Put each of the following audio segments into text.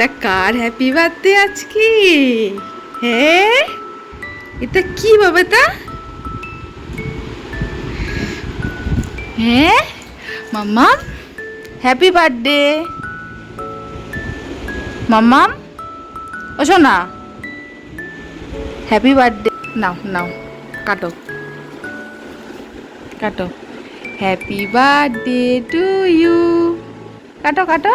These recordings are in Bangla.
এটা কার হ্যাপি বার্থডে আজকে? হ্যাঁ? এটা কি বাবা তা? হ্যাঁ? মাম্মা হ্যাপি বার্থডে মাম্মাম ও শোনা হ্যাপি বার্থডে নাও নাও, কাটো। কাটো। হ্যাপি বার্থডে টু ইউ কাটো কাটো।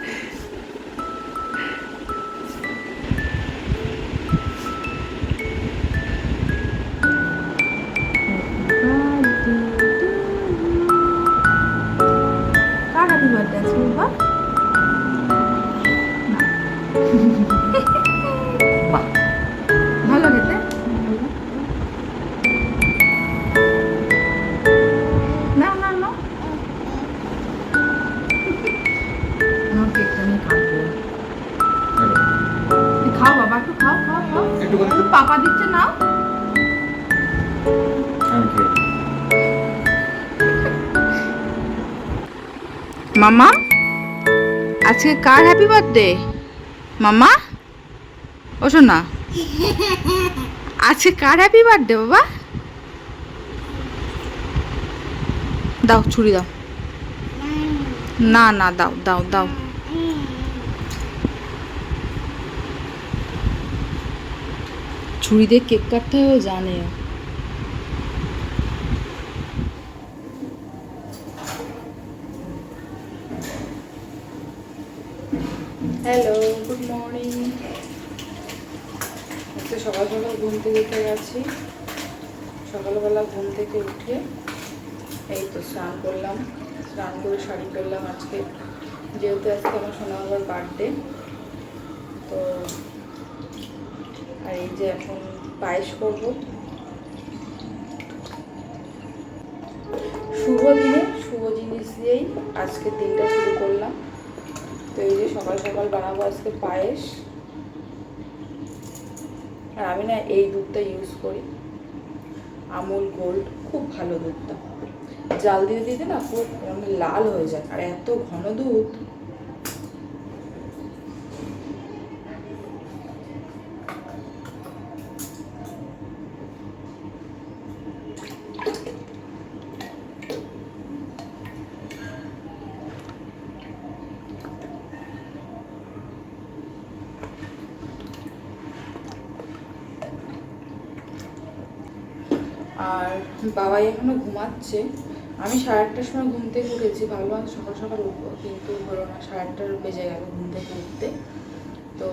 একটু করে পাপা দিচ্ছে নিই। মামা আজকে কার হ্যাপি বার্থডে মামা ও শোনা আজকে কার হ্যাপি বার্থডে বাবা? দাও ছুরি দাও। না না দাও দাও দাও। ছুরি দিয়ে কেক কাটতে হয় ও জানে। হ্যালো গুড মর্নিং আজকে সকাল সকাল ঘুম থেকে উঠে গেছি। সকালবেলা ঘুম থেকে উঠে এই তো স্নান করলাম। স্নান করে শাড়ি পরলাম আজকে। যেহেতু আজকে আমার সোনা বাবার বার্থডে তো আর এই যে এখন পায়েস করব। শুভ দিনে, শুভ জিনিস দিয়েই আজকের দিনটা শুরু করলাম। তো এই যে সকাল সকাল বানাবো আজকে পায়েস। আর আমি না এই দুধটা ইউজ করি। আমুল গোল্ড, খুব ভালো দুধটা। জাল দিয়ে দিতে না মানে লাল হয়ে যায়। আর এত ঘন দুধ আর বাবাই এখনও ঘুমাচ্ছে। আমি সাড়ে আটটার সময় ঘুম থেকে উঠেছি ভাবলাম সকাল সকাল উঠবো, কিন্তু হলো না, সাড়ে আটটার বেজে গেল ঘুম থেকে উঠতে। তো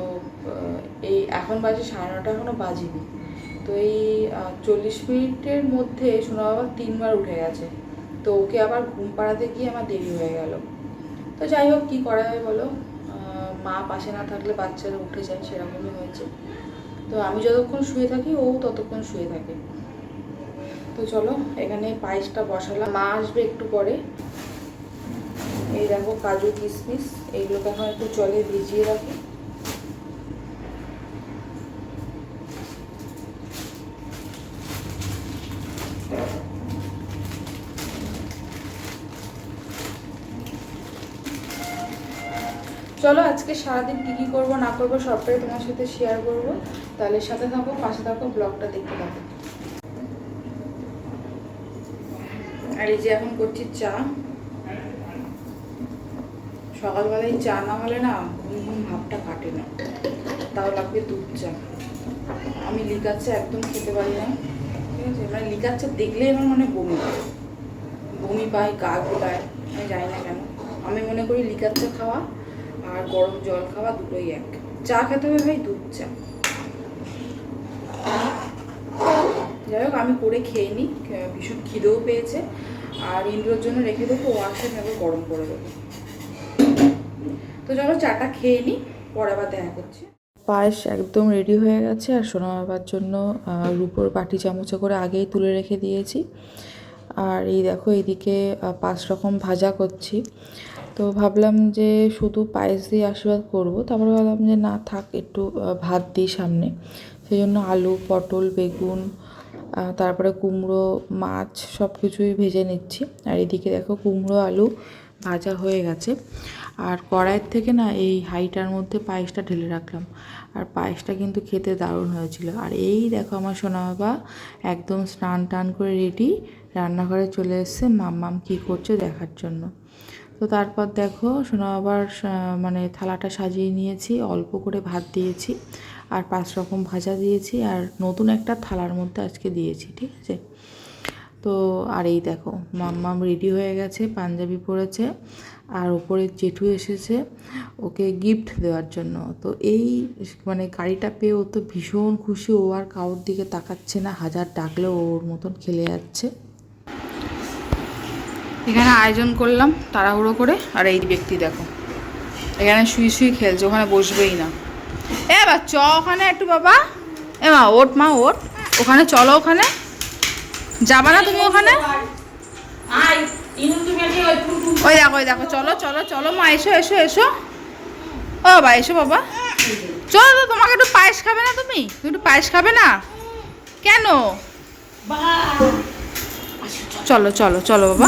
এই এখন বাজে সাড়ে নটা এখনও বাজেনি। তো এই চল্লিশ মিনিটের মধ্যে সোনা বাবা তিনবার উঠে গেছে। তো ওকে আবার ঘুম পাড়াতে গিয়ে আমার দেরি হয়ে গেল। তো যাই হোক, কী করা হয় বলো? মা পাশে না থাকলে বাচ্চারা উঠে যায়, সেরকমই হয়েছে। তো আমি যতক্ষণ শুয়ে থাকি, ও ততক্ষণ শুয়ে থাকে। তো চলো, এখানে পায়েসটা বসালাম। মা আসবে একটু পরে। এই দেখো কাজু কিশমিশ, এইগুলোকে এখন একটু জলে ভিজিয়ে রাখি। চলো, আজকে সারাদিন কী কী করব না করব সবটাই তোমার সাথে শেয়ার করব। তাহলে সাথে থাকো, পাশে থাকো ব্লগটা দেখতে থাকো। আর এই যে এখন করছি চা। সকালবেলায় চা না হলে না ঘুম ঘুম ভাবটা কাটে না। তাও লাগবে দুধ চা। আমি লিকাচ্ছে, একদম খেতে পারি না। ঠিক আছে? মানে লিকাচ্ছে চা দেখলেই আমার মনে বমি বমি পায়, গা গোলায় আমি জানি না কেন। আমি মনে করি লিকাচ্ছে খাওয়া আর গরম জল খাওয়া দুটোই এক। চা খেতে হবে ভাই দুধ চা। যাই হোক, আমি করে খেয়ে নিই ভীষণ খিদেও পেয়েছে। আর ইন্দ্রর জন্য রেখে দেবো ও আসে নেবে গরম করে দেবো। তো চলো চাটা খেয়ে নিই পরে আবার দেখা করছি। পায়েস একদম রেডি হয়ে গেছে আর সোনা বাবার জন্য রুপোর বাটি চামচে করে আগেই তুলে রেখে দিয়েছি। আর এই দেখো এইদিকে পাঁচ রকম ভাজা করছি। তো ভাবলাম যে শুধু পায়েস দিয়ে আশীর্বাদ করব, তারপরে ভাবলাম যে না থাক, একটু ভাত দিই সামনে। সেই জন্য আলু, পটল, বেগুন তারপরে কুমড়ো, মাছ সব কিছুই ভেজে নিচ্ছি। আর এদিকে দেখো কুমড়ো, আলু ভাজা হয়ে গেছে। আর কড়াইয়ের থেকে না এই হাইটার মধ্যে পায়েসটা ঢেলে রাখলাম। আর পায়েসটা কিন্তু খেতে দারুণ হয়েছিল। আর এই দেখো আমার সোনা বাবা একদম স্নান টান করে রেডি রান্নাঘরে চলে এসছে। মাম্মাম কী করছে দেখার জন্য। তো তারপর দেখো সোনা বাবার মানে থালাটা সাজিয়ে নিয়েছি। অল্প করে ভাত দিয়েছি। আর পাঁচ রকম ভাজা দিয়েছি আর নতুন একটা থালার মধ্যে আজকে দিয়েছি, ঠিক আছে? তো আর এই দেখো, মাম্মাম রেডি হয়ে গেছে, পাঞ্জাবি পরেছে, আর ওপরে জেঠু এসেছে ওকে গিফট দেওয়ার জন্য। তো এই মানে গাড়িটা পেয়ে ও তো ভীষণ খুশি, ও আর কারোর দিকে তাকাচ্ছে না, হাজার ডাকলেও ওর মতন খেলে যাচ্ছে। এখানে আয়োজন করলাম তাড়াহুড়ো করে, আর এই ব্যক্তি দেখো, এখানে শুয়ে শুয়ে খেলছে, ওখানে বসবেই না। এ বা চ ওখানে একটু বাবা। এ মা ওট মা ওট ওখানে চলো ওখানে। যাবা না তুমি ওখানে? ওই দেখো ওই দেখো। চলো চলো চলো মা এসো এসো এসো। ও বাবা এসো বাবা। চলো তো তোমাকে একটু পায়েস খাবে না তুমি? তুমি একটু পায়েস খাবে না? কেন? চলো চলো চলো বাবা।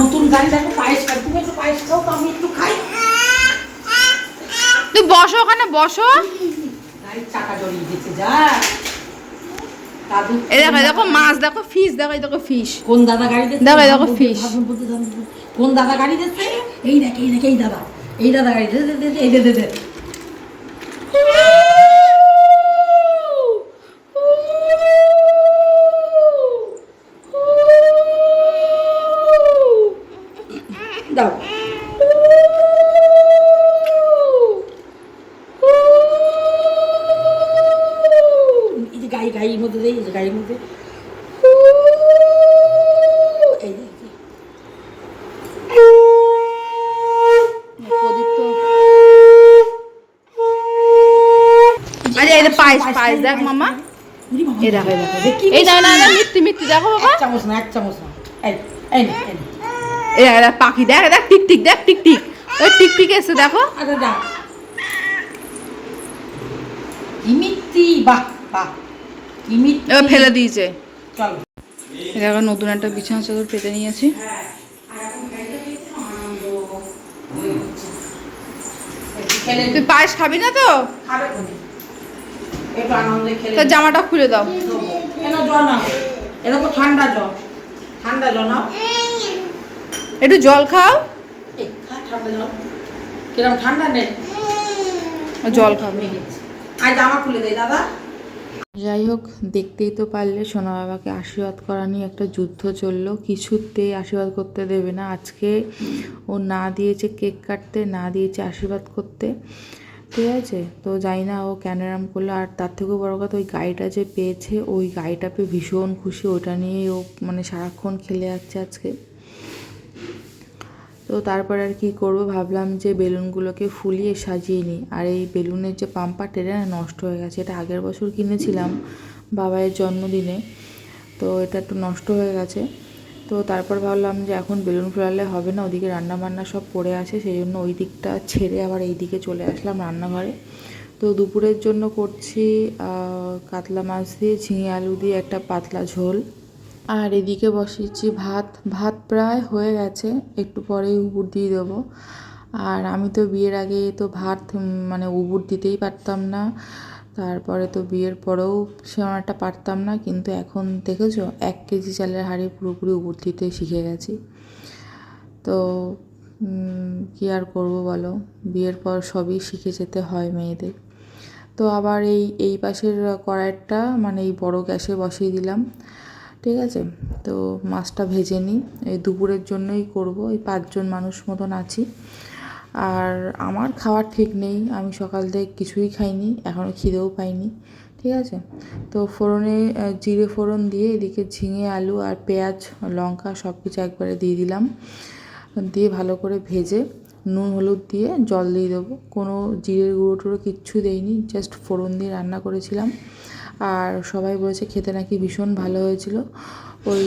তুমি বসো ওখানে বসো। দেখো দেখো মাছ দেখো ফিশ দেখো দেখো ফিশ কোন দাদা গাড়ি দেখো, দেখো, fish। কোন দাদা গাড়ি দিচ্ছে? এই দেখ এই দেখ এই দাদা। এই দাদা গাড়ি এই দে দে। দাও। গাড়ির মধ্যে দেই যে গাড়ির মধ্যে। এই আরে পায়েস পায়েস দেখ মামা। এই দেখো এই দেখি। না না না মিথ্যি মিথ্যি দেখো বাবা। এক চামচ না এক চামচ না। এই এই নে, এই দেখ দেখ পাখি দেখ দেখ টিক টিক দেখ টিক টিক। ওই টিক টিক এসে দেখো। আরে কি মিষ্টি বাহ বাহ। এবার ফেলে দিয়েছে। দেখো নতুন একটা বিছানা চাদর পেতে নিয়েছি। তুই পায়েস খাবি না তো? তোর জামাটা খুলে দাও। ঠান্ডা জল। ঠান্ডা জল একটু জল খাও। ঠান্ডা জল। কিরম ঠান্ডা নেই জল খাবে আজ জামা খুলে দেয় দাদা। যাই হোক, দেখতেই তো পারলে সোনা বাবাকে আশীর্বাদ করা নিয়ে একটা যুদ্ধ চলল। কিছুতেই আশীর্বাদ করতে দেবে না। আজকে ও না দিয়েছে কেক কাটতে, না দিয়েছে আশীর্বাদ করতে। ঠিক আছে? তো জানি না ও কেন এরম করল। আর তার থেকেও বড় কথা, ওই গাড়িটা যে পেয়েছে, ওই গাড়িটা পেয়ে ভীষণ খুশি। ওটা নিয়েই ও মানে সারাক্ষণ খেলে যাচ্ছে আজকে। তো তারপর আর কি করব? ভাবলাম যে বেলুনগুলোকে ফুলিয়ে সাজিয়ে নিই। আর এই বেলুনের যে পাম্পারটা নষ্ট হয়ে গেছে। এটা আগের বছর কিনেছিলাম বাবায়ের জন্মদিনে। তো এটা একটু নষ্ট হয়ে গেছে। তো তারপর ভাবলাম যে এখন বেলুন ফোলালে হবে না, ওদিকে রান্না বান্না সব পড়ে আছে সেই জন্য ওই দিকটা ছেড়ে আবার এই দিকে চলে আসলাম রান্নাঘরে। তো দুপুরের জন্য করছি কাতলা মাছ দিয়ে, ঝিঙে আলু দিয়ে একটা পাতলা ঝোল। আর এদিকে বসিয়েছি ভাত। ভাত প্রায় হয়ে গেছে, একটু পরেই উবুর দিয়ে দেবো। আর আমি তো বিয়ের আগে তো ভাত মানে উবুর দিতেই পারতাম না। তারপরে তো বিয়ের পরেও সেরকম একটা পারতাম না, কিন্তু এখন দেখেছ, এক কেজি চালের হাঁড়ি পুরোপুরি উবুর দিতে শিখে গেছি। তো কি আর করব বলো? বিয়ের পর সবই শিখে যেতে হয় মেয়েদের। তো আবার এই এই পাশের কড়াইটা মানে এই বড় গ্যাসে বসিয়ে দিলাম। ঠিক আছে? তো মাছটা ভেজে নিই। এই দুপুরের জন্যই করব। এই পাঁচজন মানুষ মতন আছি। আর আমার খাওয়ার ঠিক নেই। আমি সকাল থেকে কিছুই খাইনি। এখনও খিদেও পাইনি। ঠিক আছে? তো ফোড়নে জিরে ফোড়ন দিয়ে এদিকে ঝিঙে, আলু আর পেঁয়াজ, লঙ্কা সব কিছু একবারে দিয়ে দিলাম। দিয়ে ভালো করে ভেজে নুন, হলুদ দিয়ে জল দিয়ে দেবো। কোনো জিরের গুঁড়ো টুড়ো কিচ্ছু দেইনি। জাস্ট ফোড়ন দিয়ে রান্না করেছিলাম। আর সবাই বলেছে খেতে নাকি ভীষণ ভালো হয়েছিল। ওই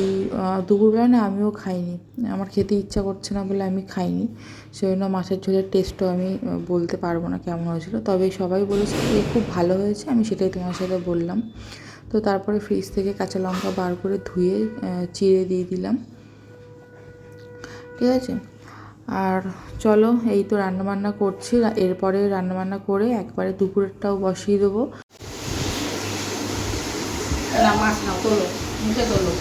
দুপুরবেলা না আমিও খাইনি। আমার খেতে ইচ্ছা করছে না বলে আমি খাইনি। সেই জন্য মাছের ঝোলের টেস্টও আমি বলতে পারব না কেমন হয়েছিল। তবে সবাই বলেছে যে খুব ভালো হয়েছে, আমি সেটাই তোমার সাথে বললাম। তো তারপরে ফ্রিজ থেকে কাঁচা লঙ্কা বার করে ধুয়ে চিড়ে দিয়ে দিলাম। ঠিক আছে? আর চলো, এই তো রান্নাবান্না করছি। এরপরে রান্নাবান্না করে একবারে দুপুরেরটাও বসিয়ে দেবো। না মাছ নাও তোলো মুখে তোলো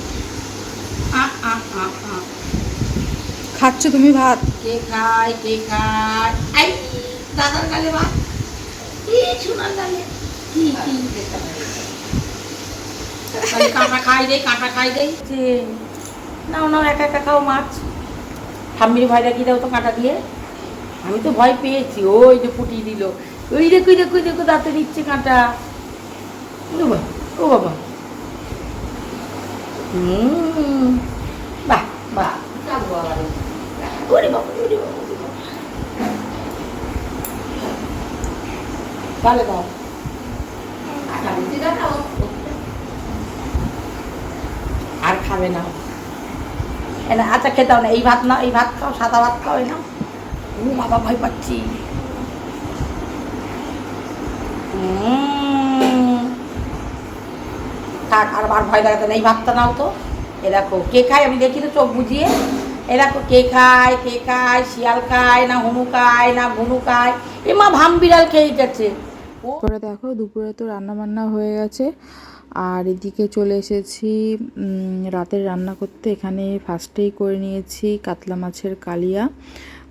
আ আ আ আ খাচ্ছ তুমি ভাত? কে খায় কে খায়? আই দাদার গালে ভাত? কি সোনার গালে। কি কি কাঁটা খাই দেই কাঁটা খাই দেই নাও নাও একা একা খাও মাছ। ঠাম্মির ভয় দেখিয়ে দাও তো কাঁটা দিয়ে? আমি তো ভয় পেয়েছি ওই যে ফুটিয়ে দিল। ওই দেখো ওই দেখো দেখো দাঁতে দিচ্ছে কাঁটা। ও বাবা। হুম বাহ বাহ। তাহলে দাও আর খাবে না আচ্ছা খেতাও না এই ভাত না এই ভাত খাও সাদা ভাত খাও না ও বাবা ভয় পাচ্ছি উম। থাক, আর আর ভয় দেখাতে না এই ভাতটা নাও তো। এ দেখো, কে খায়? আমি দেখি তো চোখ বুঝিয়ে। এ দেখো, কে খায় কে খায়, শিয়াল খায়, না হুনু খায়, না ঘুনু খায়। এ মা ভাম বিড়াল খেয়ে গেছে। করে দেখো, দুপুরে তো রান্না বান্না হয়ে গেছে। আর এদিকে চলে এসেছি রাতের রান্না করতে। এখানে ফার্স্টেই করে নিয়েছি কাতলা মাছের কালিয়া।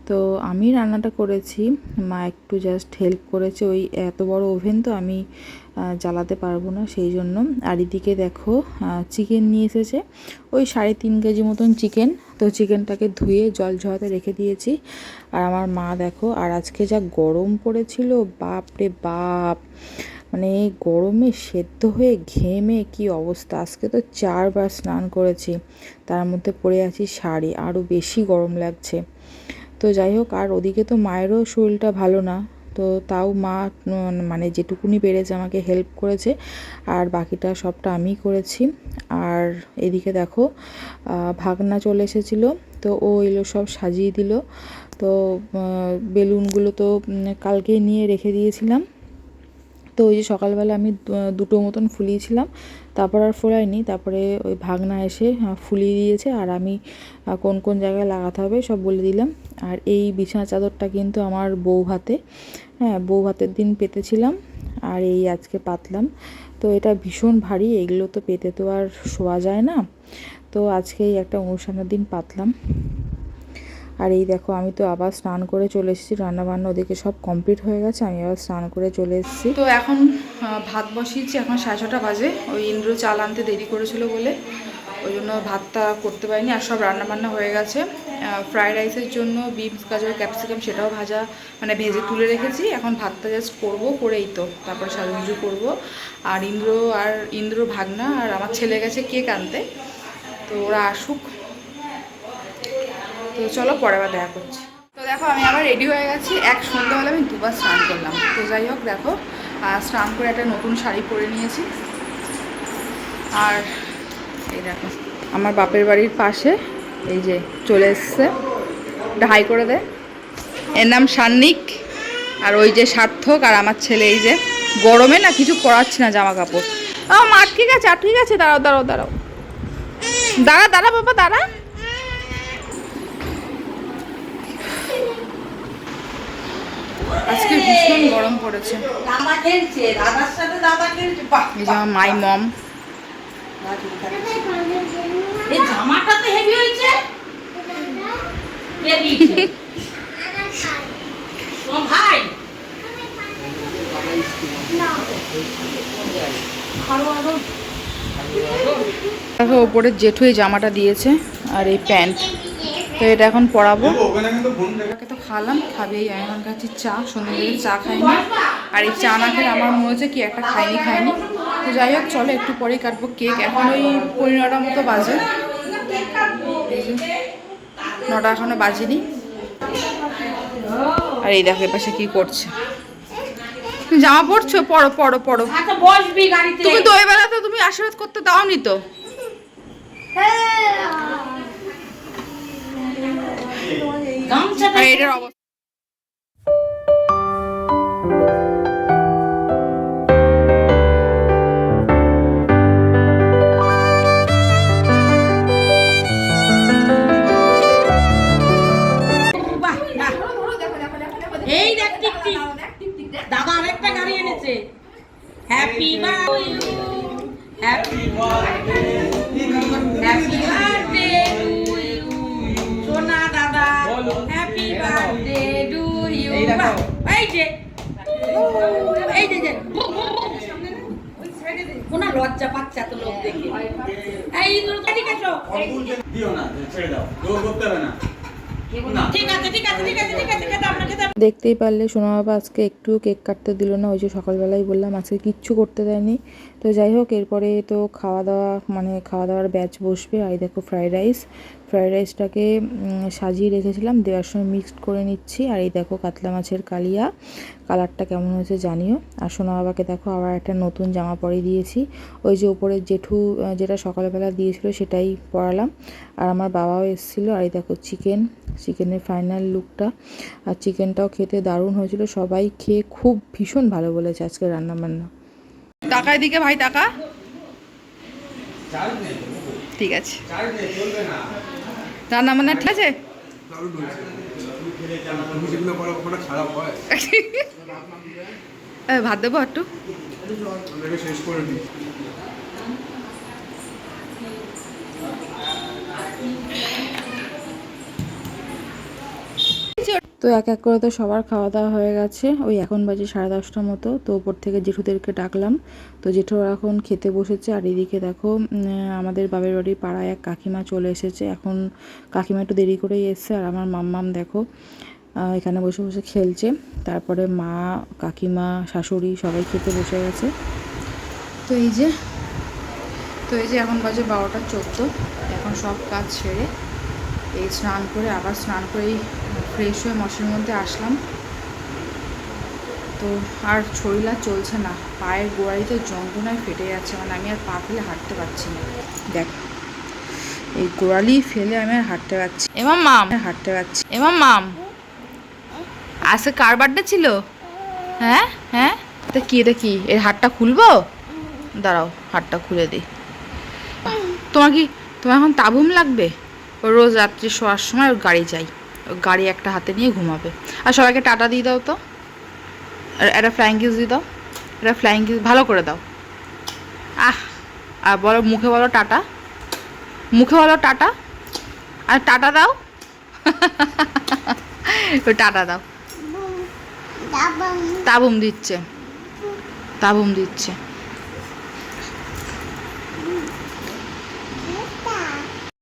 তো আমি রান্নাটা করেছি। মা একটু জাস্ট হেল্প করেছে। ওই এত বড় ওভেন তো আমি জ্বালাতে পারব না, সেই জন্য। আর এদিকে দেখো চিকেন নিয়ে এসেছে। ওই সাড়ে তিন কেজি মতন চিকেন তো চিকেনটাকে ধুয়ে জল ঝরাতে রেখে দিয়েছি। আর আমার মা দেখো, আর আজকে যা গরম পড়েছিল বাপ রে বাপ! মানে গরমে সেদ্ধ হয়ে ঘেমে কি অবস্থা! আজকে তো চারবার স্নান করেছি। তার মধ্যে পরে আছি শাড়ি, আরও বেশি গরম লাগছে। তো যাই হোক, আর ওদিকে তো মায়েরও শরীরটা ভালো না। তো তাও মা মানে যেটুকুনি পেরেছে আমাকে হেল্প করেছে, আর বাকিটা সবটা আমি করেছি। আর এদিকে দেখো ভাগনা চলে এসেছিল, তো ও এলো সব সাজিয়ে দিল। তো বেলুনগুলো তো কালকেই নিয়ে রেখে দিয়েছিলাম। তো ওই যে সকালবেলা আমি দুটো মতন ফুলিয়েছিলাম, তারপর আর ফোলাইনি তারপরে ওই ভাগনা এসে ফুলিয়ে দিয়েছে, আর আমি কোন কোন জায়গায় লাগাতে হবে সব বলে দিলাম। আর এই বিছানা চাদরটা কিন্তু আমার বউ হাতে হ্যাঁ বউ হাতের দিন পেতেছিলাম, আর এই আজকে পাতলাম। তো এটা ভীষণ ভারী, এগুলো তো পেতে তো আর শোয়া যায় না। তো আজকে এই একটা অনুষ্ঠানের দিন পাতলাম। আর এই দেখো, আমি তো আবার স্নান করে চলে এসেছি, রান্নাবান্না ওদিকে সব কমপ্লিট হয়ে গেছে, আমি আবার স্নান করে চলে এসেছি। তো এখন ভাত বসিয়েছি, এখন সাড়ে ছটা বাজে, ওই ইন্দ্র চাল আনতে দেরি করেছিল বলে, ওই জন্য ভাতটা করতে পারিনি, আর সব রান্নাবান্না হয়ে গেছে। ফ্রাইড রাইসের জন্য বিনস গাজর ক্যাপসিকাম সেটাও ভাজা মানে ভেজে তুলে রেখেছি, এখন ভাতটা জাস্ট করব, করেই তো, তারপর সাজুগুজু করব। আর ইন্দ্র আর, ইন্দ্র ভাগনা আর আমার ছেলে গেছে কেক আনতে, তো ওরা আসুক তো চলো পরে আবার দেখা করছি। তো দেখো, আমি আবার রেডি হয়ে গেছি। এক সন্ধ্যাবেলা আমি দুবার স্নান করলাম। তো যাই হোক, দেখো আর স্নান করে একটা নতুন শাড়ি পরে নিয়েছি। আর এই দেখো, আমার বাপের বাড়ির পাশে এই যে চলে এসছে। হাই করে দে। এর নাম সান্নিক, আর ওই যে সার্থক, আর আমার ছেলে এই যে গরমে না কিছু করাচ্ছি না জামা কাপড়। ও, মা, ঠিক আছে, আর ঠিক আছে, দাঁড়াও দাঁড়াও দাঁড়াও। দাঁড়া দাঁড়া, বাবা, দাঁড়া। আজকে ভীষণ গরম পড়েছে। এই যে মাই মম। জামাটা তো হেভি হয়েছে। কে দিয়েছে? তোমার ভাই। দেখো ওপরে জেঠু এই জামাটা দিয়েছে আর এই প্যান্ট। তো এটা এখন পরাবো ওকে তো খালাম খাবে এই আমি এখন খাচ্ছি চা সন্ধ্যে থেকে চা খাইনি। আর এই চা না খেলে আমার মনে হচ্ছে কি একটা খাইনি খাইনি। তো যাই হোক চলো একটু পরেই কাটবো কেক। এখন ওই পনেরোটার মতো বাজে। নটা এখনও বাজেনি। আর এই দেখো এপাশে কি করছে। জামা পড়ছো পড়ো পড়ো পড়ো আচ্ছা বসবি তুমি তো ওই বেলাতে তুমি আশীর্বাদ করতে দাওনি তো। গামছাটা আর এটার অবস্থা লজ্জা পাচ্ছে এত লোক দেখে। এই তোর ঠিক আছে? দিও না ছেড়ে দাও। দৌড় করতে হবে না। দেখতেই পারলে সোনা বাবা আজকে একটু কেক কাটতে দিল না ওই যে সকালবেলায় বললাম আজকে কিচ্ছু করতে দেয়নি। তো যাই হোক এরপরে তো খাওয়া দাওয়া মানে খাওয়া দাওয়ার ব্যাচ বসবে। আর দেখো ফ্রাইড রাইস। ফ্রাইড রাইসটাকে সাজিয়ে রেখেছিলাম। দেওয়ার সময় মিক্সড করে নিচ্ছি। আর এই দেখো কাতলা মাছের কালিয়া। কালারটা কেমন হয়েছে জানিও। আর সোনা বাবাকে দেখো, আবার একটা নতুন জামা পরিয়ে দিয়েছি। ওই যে উপরে জেঠু যেটা সকালবেলা দিয়েছিল, সেটাই পরালাম। আর আমার বাবাও এসেছিল। আর এই দেখো চিকেন চিকেনের ফাইনাল লুকটা আর চিকেনটাও খেতে দারুণ হয়েছিল। সবাই খেয়ে খুব ভীষণ ভালো বলেছে আজকে রান্না বান্না টাকা দিকে ভাই টাকা ঠিক আছে চার্জ নেই চলবে না রান্না বান্না ঠিক আছে ভাত দেবো একটু? শেষ করে দিই। তো এক এক করে তো সবার খাওয়া দাওয়া হয়ে গেছে। ওই এখন বাজে সাড়ে দশটার মতো, তো ওপর থেকে জেঠুদেরকে ডাকলাম। তো জেঠুরা এখন খেতে বসেছে, আর এদিকে দেখো আমাদের বাবের বাড়ির পাড়ায় এক কাকিমা চলে এসেছে। এখন কাকিমা একটু দেরি করেই এসছে, আর আমার মাম্মাম দেখো এখানে বসে বসে খেলছে। তারপরে মা, কাকিমা, শাশুড়ি সবাই খেতে বসে গেছে। তো এই যে, তো এই যে এখন বাজে বারোটা চোদ্দ। এখন সব কাজ সেরে এই স্নান করে, আবার স্নান করেই ফ্রেশ হয়ে মশের মধ্যে আসলাম। তো আর শরীর আর চলছে না। পায়ের গোড়ালিতে যন্ত্রণায় ফেটে যাচ্ছে মানে আমি আর পা ফেলে হাঁটতে পারছি না। দেখ এই গোড়ালি ফেলে আমি আর হাঁটতে পারছি এমাম মাম। হাঁটতে পারছি এমাম মাম। আজকে কার বার্থডে ছিল? হ্যাঁ? হ্যাঁ? তা কি এটা কি? এর হাটটা খুলবো? দাঁড়াও হাটটা খুলে দিই তোমার কি তোমার এখন তাবুম লাগবে? ও রোজ রাত্রি শোয়ার সময় ওর গাড়ি চাই গাড়ি একটা হাতে নিয়ে ঘুমাবে। আর সবাইকে টাটা দিয়ে দাও তো। আর একটা ফ্লাইং কিস দিয়ে দাও। একটা ফ্লাইং কিস ভালো করে দাও। আহ আর বলো মুখে বলো টাটা। মুখে বলো টাটা। আর টাটা দাও। ওই টাটা দাও। তাবুম দিচ্ছে। তাবুম দিচ্ছে।